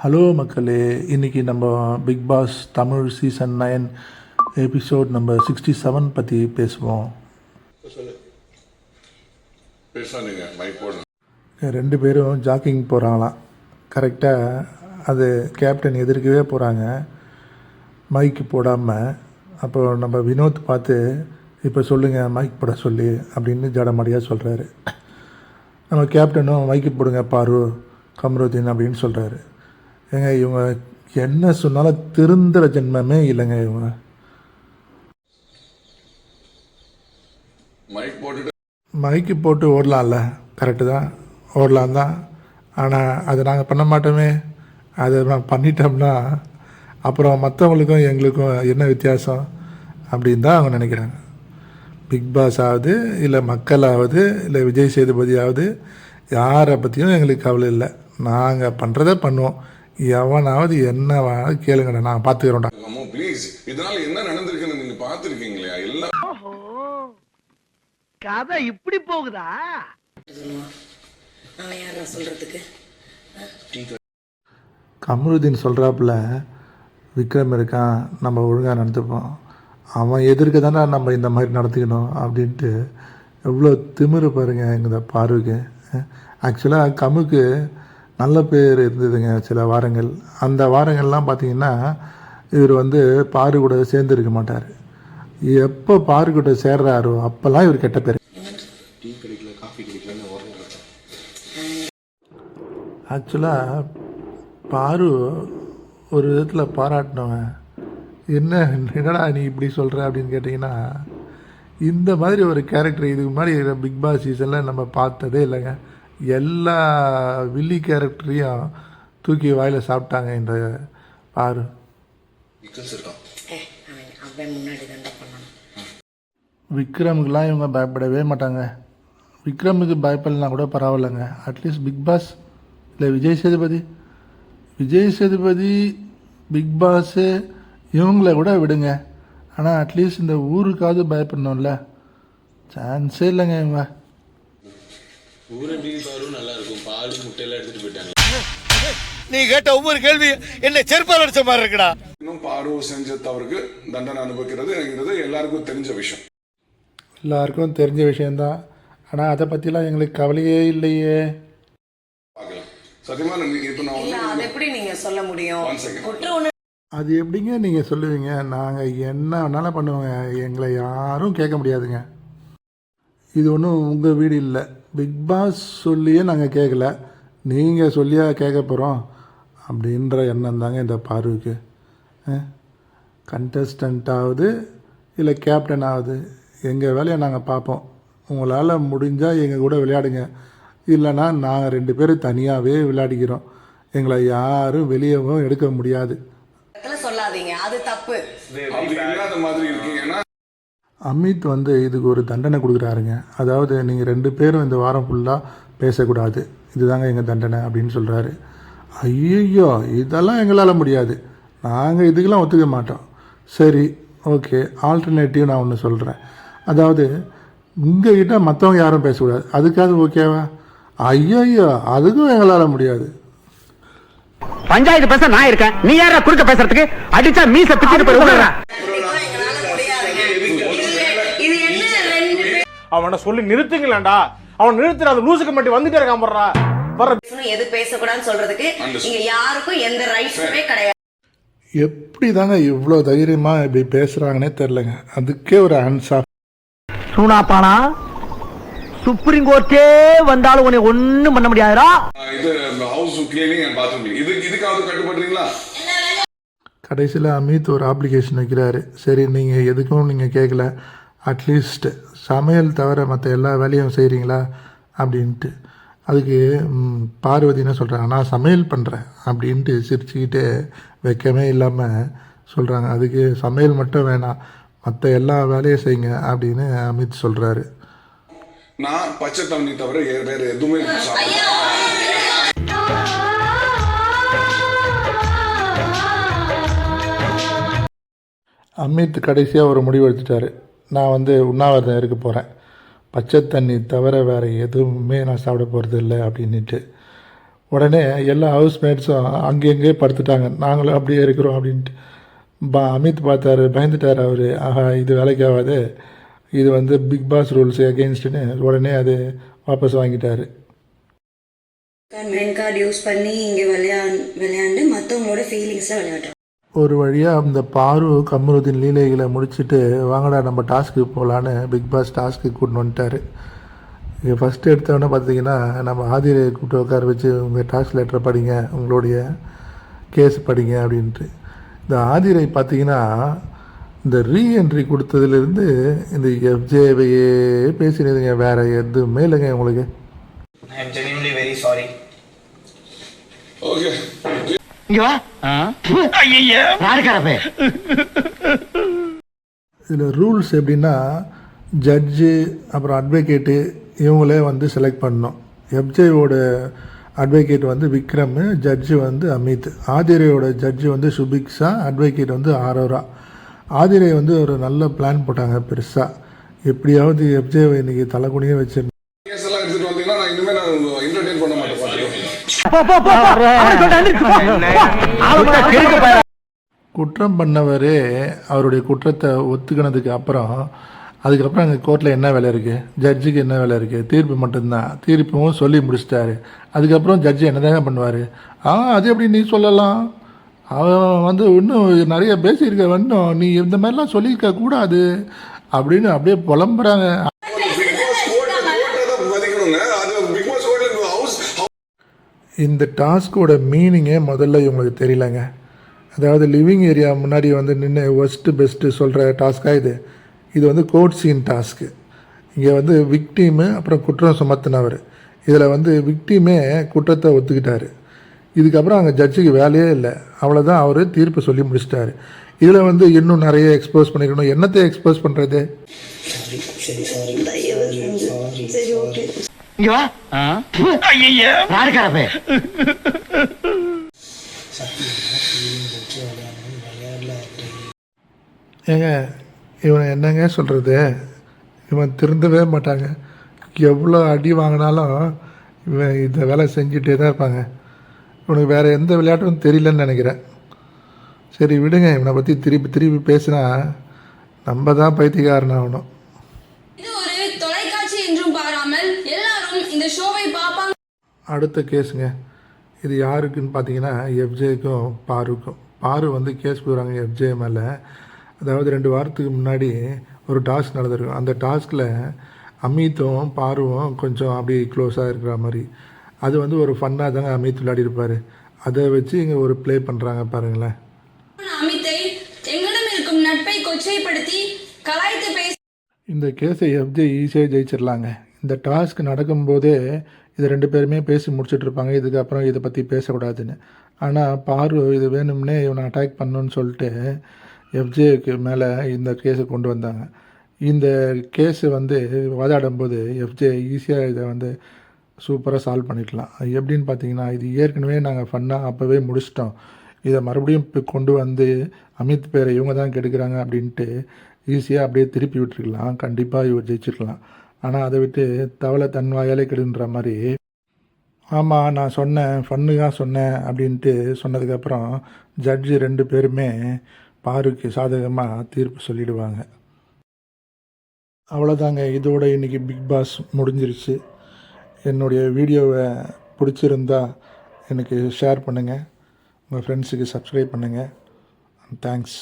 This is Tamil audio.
ஹலோ மக்களே. இன்னைக்கு நம்ம Bigg Boss Tamil season nine episode number sixty seven பற்றி பேசுவோம் ரெண்டு பேரும் ஜாக்கிங் போகிறாங்களாம் கரெக்டாக அது கேப்டன் எதிர்க்கவே போகிறாங்க மைக் போடாமல் அப்போ நம்ம வினோத் பார்த்து இப்போ சொல்லுங்கள் மைக் போட சொல்லி அப்படின்னு ஜடமடியாக சொல்கிறாரு நம்ம கேப்டனும் மைக்கு போடுங்க பாரு கம்ருதீன் அப்படின்னு சொல்கிறாரு ஏங்க இவங்க என்ன சொன்னாலும் திருந்துற ஜென்மமே இல்லைங்க இவங்க. மைக்கு போட்டு ஓடலாம்ல கரெக்டு தான். ஓடலாம் தான். ஆனால் அதை நாங்கள் பண்ண மாட்டோமே. அதை நான் பண்ணிட்டோம்னா அப்புறம் மற்றவங்களுக்கும் எங்களுக்கும் என்ன வித்தியாசம் அப்படின்னு தான் அவங்க நினைக்கிறாங்க. பிக் பாஸ் ஆகுது இல்லை மக்களாவது இல்லை விஜய் சேதுபதியாவது யாரை பற்றியும் எங்களுக்கு கவலை இல்லை. நாங்கள் பண்ணுறத பண்ணுவோம். எவனாவது என்ன வேணாலும் கேளுங்கடா நாங்கள் பார்த்துக்கிறோம்டா ப்ளீஸ் இதனால என்ன நடந்திருக்குன்னு நீங்க பார்த்துருக்கீங்களா எல்லாம் கதை இப்படி போகுதா? கமருதீன் சொல்கிறாப்புல விக்ரம் இருக்கான் நம்ம ஒழுங்காக நடந்துப்போம். அவன் எதிர்க்க தானே நம்ம இந்த மாதிரி நடத்திக்கணும் அப்படின்ட்டு எவ்வளோ திமிரு பாருங்க இந்த பாருக்கு ஆக்சுவலாக கமுக்கு நல்ல பேர் இருந்ததுங்க சில வாரங்கள். அந்த வாரங்கள்லாம் பார்த்தீங்கன்னா இவர் வந்து பாரு கூட சேர்ந்து இருக்க மாட்டார். எப்போ பாரு கூட சேர்றாரோ அப்போல்லாம் இவர் கெட்ட பேர். ஆக்சுவலாக பாரு ஒரு விதத்தில் பாராட்டினவன். என்ன என்னடா நீ இப்படி சொல்கிற அப்படின்னு கேட்டிங்கன்னா இந்த மாதிரி ஒரு கேரக்டர் இதுக்கு முன்னாடி இருக்கிற பிக் பாஸ் சீசனில் நம்ம பார்த்ததே இல்லைங்க. எல்லா வில்லி கேரக்டரையும் தூக்கி வாயில் சாப்பிட்டாங்க இந்த பண்ணணும். விக்ரமுக்கெலாம் இவங்க பயப்படவே மாட்டாங்க. விக்ரமுக்கு பயப்படலாம் கூட பரவாயில்லைங்க. அட்லீஸ்ட் பிக் பாஸ் இல்லை விஜய் சேதுபதி. விஜய் சேதுபதி பிக் பாஸு இவங்கள கூட விடுங்க. ஆனால் அட்லீஸ்ட் இந்த ஊருக்காவது பயப்படணும்ல. சான்ஸே இல்லைங்க இவங்க. ஊரை மீறி பாரும் நல்லா இருக்கும். பால் முட்டையெல்லாம் எடுத்துட்டு போயிட்டாங்க. நீ கேட்ட ஒவ்வொரு கேள்வி என்ன செருப்பால் அடிச்ச மாதிரி இருக்குடா. இன்னும் பாரு செஞ்ச தவறுக்கு தண்டனை அனுபவிக்கிறதுங்கிறது எல்லாருக்கும் தெரிஞ்ச விஷயம். எல்லாருக்கும் தெரிஞ்ச விஷயந்தான் ஆனால் அதை பற்றிலாம் எங்களுக்கு கவலையே இல்லையே. அது எப்படிங்க நீங்கள் சொல்லுவீங்க? நாங்கள் என்ன வேணாலும் பண்ணுவோங்க. எங்களை யாரும் கேட்க முடியாதுங்க. இது ஒன்றும் உங்கள் வீடு இல்லை. பிக் பாஸ் சொல்லியே நாங்கள் கேட்கல நீங்கள் சொல்லியா கேட்க போகிறோம் அப்படின்ற எண்ணம் தாங்க இந்த பார்வைக்கு. கண்டஸ்டண்ட்டாவது இல்லை கேப்டன் ஆகுது எங்கள் வேலையை நாங்கள் பார்ப்போம். உங்களால் முடிஞ்சால் எங்கள் கூட விளையாடுங்க. இல்லைன்னா நாங்கள் ரெண்டு பேரும் தனியாகவே விளையாடிக்கிறோம். எங்களை யாரும் வெளியவும் எடுக்க முடியாது. சொல்லாதீங்க. அது தப்பு அப்படி இல்லாத மாதிரி இருக்கீங்கன்னா அமித் வந்து இதுக்கு ஒரு தண்டனை கொடுக்குறாருங்க. அதாவது நீங்கள் ரெண்டு பேரும் இந்த வாரம் ஃபுல்லாக பேசக்கூடாது. இதுதாங்க எங்கள் தண்டனை அப்படின்னு சொல்கிறாரு ஐயோ இதெல்லாம் எங்களால் முடியாது. நாங்கள் இதுக்கெல்லாம் ஒத்துக்க மாட்டோம். சரி ஓகே ஆல்டர்னேட்டிவ் நான் ஒன்று சொல்கிறேன் அதாவது உங்கள் மற்றவங்க யாரும் பேசக்கூடாது. அதுக்காவது ஓகேவா ஐயோ அதுக்கும் எங்களால் முடியாது. பஞ்சாயத்து பேச நான் இருக்கேன். நீ யாரா குறுக்க பேசுறதுக்கு? அடிச்சா மீச பிச்சுட்டு போய் விடுறேன் கண்டிப்பா எங்களால முடியாதுங்க இது- இது என்ன ரெண்டு அவனை சொல்லி நிறுத்துங்களேன்டா. அவன் நிறுத்துற அது லூசுக்கு மட்டும் வந்துட்டே இருக்கான் போடுறா பேசணும் எது பேசக்கூடாதுன்னு சொல்றதுக்கு இங்க யாருக்கும் எந்த ரைட்ஸுமே கிடையாது. எப்படி தாங்க இவ்வளோ தைரியமாக இப்படி பேசுகிறாங்கன்னே தெரிலங்க அதுக்கே ஒரு ஹேண்ட்ஸ் ஆஃப் சூனாப்பானா சுப்ரீம் கோர்ட்டே வந்தாலும் உன்னை ஒண்ணும் பண்ண முடியாதுடா. இது ஹவுஸ் கிளீனிங் அண்ட் பாத்ரூம் இது இதுக்காவது கட்டுப்படுறீங்களா கடைசியில் அமித் ஒரு அப்ளிகேஷன் வைக்கிறாரு. சரி நீங்கள் எதுக்கும் நீங்கள் கேட்கல அட்லீஸ்ட் சமையல் தவிர மற்ற எல்லா வேலையும் செய்கிறீங்களா அப்படின்ட்டு. அதுக்கு பார்வதி என்ன சொல்கிறாங்க நான் சமையல் பண்ணுறேன் அப்படின்ட்டு சிரிச்சுக்கிட்டே வெக்கமே இல்லாமல் சொல்கிறாங்க அதுக்கு சமையல் மட்டும் வேணாம். மற்ற எல்லா வேலையும் செய்யுங்க அப்படின்னு அமித் சொல்கிறாரு நான் பச்சை தண்ணி தவிர வேற- எதுவுமே அமித் கடைசியாக ஒரு முடிவு எடுத்துட்டாரு. நான் வந்து உண்ணாவிரதம் இருக்க போகிறேன் பச்சை தண்ணி தவிர வேறு எதுவுமே நான் சாப்பிட போகிறது இல்லை அப்படின்ட்டு உடனே எல்லா ஹவுஸ்மேட்ஸும் அங்கங்கே படுத்துட்டாங்க. நாங்களும் அப்படியே இருக்கிறோம் அப்படின்ட்டு. பா அமித் பார்த்தாரு பயந்துட்டார் அவர். ஆஹா இது வேலைக்கு ஆகாது. இது வந்து பிக் பாஸ் ரூல்ஸ் அகெயின்ஸ்டுன்னு உடனே அது வாபஸ் வாங்கிட்டார். கார்டு யூஸ் பண்ணி இங்கே விளையா விளையாண்டு மற்றவங்களோட ஃபீலிங்ஸை விளையாடுறோம். ஒரு வழியாக அந்த பாரு கமருதீன் லீலைகளை முடிச்சுட்டு வாங்கடா நம்ம டாஸ்க்கு போகலான்னு பிக் பாஸ் டாஸ்க்கு கூட்டின்னு வந்துட்டார். இங்கே ஃபஸ்ட்டு எடுத்தவொடனே பார்த்தீங்கன்னா நம்ம ஆதிரை கூப்பிட்டு உட்கார வச்சு உங்கள் டாஸ்க் லெட்டரை படிங்க உங்களுடைய கேஸ் படிங்க அப்படின்ட்டு. இந்த ஆதிரை பார்த்தீங்கன்னா இந்த ரீஎன்ட்ரி கொடுத்ததுலேருந்து இந்த எஃப்ஜேவையே பேசினதுங்க வேறு எதுவுமே இல்லைங்க உங்களுக்கு I am genuinely very sorry. Okay இங்க வா. யாருக்காரப்பே? இதில் ரூல்ஸ் எப்படின்னா ஜட்ஜு அப்புறம் அட்வொகேட்டு இவங்களே வந்து செலக்ட் பண்ணோம் எஃப்ஜேவோட அட்வொகேட் வந்து விக்ரம் ஜட்ஜு வந்து அமித். ஆதிரையோட ஜட்ஜு வந்து சுபிக்ஷா அட்வொகேட் வந்து ஆரோரா. ஆதிரை வந்து ஒரு நல்ல பிளான் போட்டாங்க பெருசாக எப்படியாவது எஃப்ஜேவை இன்னைக்கு தலைக்குனியே வச்சு கேஸ் எல்லாம் எடுத்துட்டு வந்தீங்கன்னா நான் இனிமே நான் என்டர்டெயின் பண்ண மாட்டேன் பாத்துக்கோ. குற்றம் பண்ணவரே அவருடைய குற்றத்தை ஒத்துக்கினதுக்கு அப்புறம் அதுக்கப்புறம் அங்கே கோர்ட்டில் என்ன வேலை இருக்குது ஜட்ஜுக்கு என்ன வேலை இருக்குது தீர்ப்பு மட்டும்தான். தீர்ப்பும் சொல்லி முடிச்சிட்டாரு. அதுக்கப்புறம் ஜட்ஜு என்னதாங்க பண்ணுவார்? ஆ அது எப்படி நீ சொல்லலாம்? அவன் வந்து இன்னும் நிறைய பேசியிருக்க இன்னும் நீ இந்த மாதிரிலாம் சொல்லியிருக்க கூடாது அப்படின்னு அப்படியே புலம்புறாங்க பிக் பாஸ் கோர்ட் கோர்ட்டை தான் மதிக்கணுங்க அது பிக் பாஸ் கோர்ட்ல ஹவுஸ் இந்த டாஸ்கோட மீனிங்கே முதல்ல இவங்களுக்கு தெரியலங்க. அதாவது லிவிங் ஏரியா முன்னாடி வந்து நின்று ஒஸ்ட்டு பெஸ்ட்டு சொல்கிற டாஸ்க்காக இது? இது வந்து கோட் சீன் டாஸ்க்கு. இங்கே வந்து விக்டீமு அப்புறம் குற்றம் சுமத்தினவர். இதில் வந்து விக்டீமே குற்றத்தை ஒத்துக்கிட்டார். இதுக்கப்புறம் அங்கே ஜட்ஜுக்கு வேலையே இல்லை. அவ்வளோதான் அவர் தீர்ப்பு சொல்லி முடிச்சிட்டாரு. இதில் வந்து இன்னும் நிறைய எக்ஸ்போஸ் பண்ணிக்கணும். என்னத்தை எக்ஸ்போஸ் பண்ணுறது இங்க வா. யாருக்காரப்பே? ஏங்க இவனை என்னங்க சொல்கிறது இவன் திருந்தவே மாட்டாங்க. எவ்வளோ அடி வாங்கினாலும் இவன் இந்த வேலை செஞ்சுட்டே தான் இருப்பாங்க. இவனுக்கு வேறு எந்த விளையாட்டும் தெரியலன்னு நினைக்கிறேன். சரி விடுங்க. இவனை பற்றி திருப்பி திருப்பி பேசினா நம்ம தான் பைத்தியக்காரன் ஆகணும். அடுத்த கேஸுங்க. இது யாருக்குன்னு பார்த்தீங்கன்னா எஃப்ஜேக்கும் பாருக்கும். பாரு வந்து கேஸ் கொடுக்குறாங்க எஃப்ஜே மேலே. அதாவது ரெண்டு வாரத்துக்கு முன்னாடி ஒரு டாஸ்க் நடந்திருக்கும். அந்த டாஸ்கில் அமித்தும் பாருவும் கொஞ்சம் அப்படி க்ளோஸாக இருக்கிற மாதிரி. அது வந்து ஒரு ஃபன்னாக தாங்க அமித் விளையாடி இருப்பார். அதை வச்சு இங்கே ஒரு ப்ளே பண்ணுறாங்க பாருங்களேன். அமித்தை எங்களிடம் இருக்கும் நட்பை கொச்சைப்படுத்தி கலாய்த்து பேச இந்த கேஸை எஃப்ஜே ஈஸியாக ஜெயிச்சிடலாங்க. இந்த டாஸ்க் நடக்கும்போதே இது ரெண்டு பேருமே பேசி முடிச்சிட்டுருப்பாங்க இதுக்கப்புறம் இதை பற்றி பேசக்கூடாதுன்னு. ஆனால் பாரு இது வேணும்னே இவனை அட்டாக் பண்ணுன்னு சொல்லிட்டு எஃப்ஜேக்கு மேலே இந்த கேஸை கொண்டு வந்தாங்க. இந்த கேஸு வந்து வாதாடும்போது எஃப்ஜே ஈஸியாக இதை வந்து சூப்பராக சால்வ் பண்ணிக்கலாம். எப்படின்னு பார்த்தீங்கன்னா இது ஏற்கனவே நாங்கள் ஃபன்னாக அப்போவே முடிச்சிட்டோம். இதை மறுபடியும் இப்போ கொண்டு வந்து அமித் பேரை இவங்க தான் கெடுக்கிறாங்க அப்படின்ட்டு ஈஸியாக அப்படியே திருப்பி விட்டுருக்கலாம். கண்டிப்பாக இவர் ஜெயிச்சிருக்கலாம். ஆனால் அதை விட்டு தவளை தன் வாயாலே கெடுன்ற மாதிரி ஆமாம் நான் சொன்னேன் ஃபன்னுக்காக சொன்னேன் அப்படின்ட்டு சொன்னதுக்கப்புறம் ஜட்ஜு ரெண்டு பேருமே பாருக்கு சாதகமாக தீர்ப்பு சொல்லிடுவாங்க. அவ்வளோதாங்க இதோட இன்றைக்கி பிக் பாஸ் முடிஞ்சிருச்சு. என்னுடைய வீடியோவை பிடிச்சிருந்தா எனக்கு ஷேர் பண்ணுங்கள் உங்கள் ஃப்ரெண்ட்ஸுக்கு சப்ஸ்கிரைப் பண்ணுங்கள் தேங்க்ஸ்